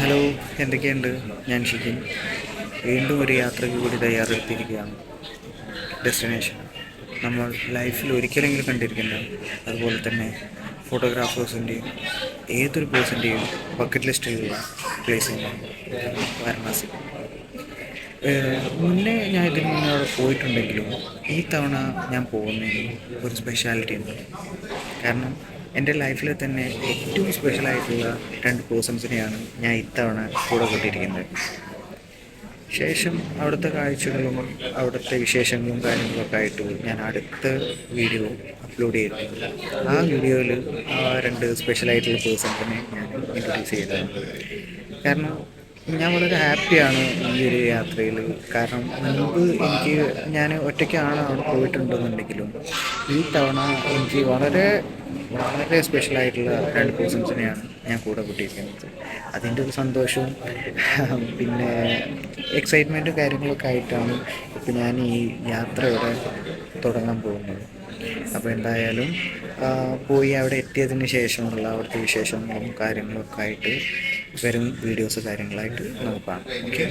Hello എന്തൊക്കെയുണ്ട്? ഞാൻ ഷിഖിൻ വീണ്ടും ഒരു യാത്രയ്ക്ക് കൂടി തയ്യാറെടുത്തിരിക്കുകയാണ്. ഡെസ്റ്റിനേഷൻ നമ്മൾ ലൈഫിൽ ഒരിക്കലെങ്കിലും കണ്ടിരിക്കുന്ന അതുപോലെ തന്നെ ഫോട്ടോഗ്രാഫേഴ്സിന്റെയും ഏതൊരു പേഴ്സന്റെയും ബക്കറ്റ് ലിസ്റ്റിലുള്ള പ്ലേസ് തന്നെയാണ് വാരണാസി. മുന്നേ ഞാൻ ഇതിന് മുന്നേ അവിടെ പോയിട്ടുണ്ടെങ്കിലും ഈ തവണ ഞാൻ പോകുന്നതിന് ഒരു സ്പെഷ്യാലിറ്റി ഉണ്ട്. കാരണം എന്റെ ലൈഫിൽ തന്നെ ഏറ്റവും സ്പെഷ്യലായിട്ടുള്ള രണ്ട് പേഴ്സൺസിനെയാണ് ഞാൻ ഇത്തവണ കൂടെ കൂട്ടിയിരിക്കുന്നത്. ശേഷം അവിടുത്തെ കാഴ്ചകളും അവിടുത്തെ വിശേഷങ്ങളും കാര്യങ്ങളൊക്കെ ആയിട്ട് ഞാൻ അടുത്ത വീഡിയോ അപ്ലോഡ് ചെയ്തിട്ടുണ്ട്. ആ വീഡിയോയിൽ ആ രണ്ട് സ്പെഷ്യലായിട്ടുള്ള പേഴ്സൺസിനെ ഞാൻ ഇൻട്രൊഡ്യൂസ് ചെയ്തതാണ് കാരണം ഞാൻ വളരെ ഹാപ്പിയാണ് ഈ ഒരു യാത്രയിൽ കാരണം മുൻപ് എനിക്ക് ഞാൻ ഒറ്റയ്ക്കാണ് അവിടെ പോയിട്ടുണ്ടെന്നുണ്ടെങ്കിലും ഈ തവണ എനിക്ക് വളരെ വളരെ സ്പെഷ്യലായിട്ടുള്ള രണ്ട് പേഴ്സൺസിനെയാണ് ഞാൻ കൂടെ കൂട്ടിയിരിക്കുന്നത്. അതിന്റെ ഒരു സന്തോഷവും പിന്നെ എക്സൈറ്റ്മെന്റും കാര്യങ്ങളൊക്കെ ആയിട്ടാണ് ഇപ്പം ഞാൻ ഈ യാത്ര ഇവിടെ തുടങ്ങാൻ പോകുന്നത്. അപ്പോൾ എന്തായാലും പോയി അവിടെ എത്തിയതിന് ശേഷമുള്ള അവിടുത്തെ വിശേഷങ്ങളും കാര്യങ്ങളൊക്കെ ആയിട്ട് വരും വീഡിയോസ് കാര്യങ്ങളായിട്ട് നമുക്ക് കാണാം. ഓക്കെ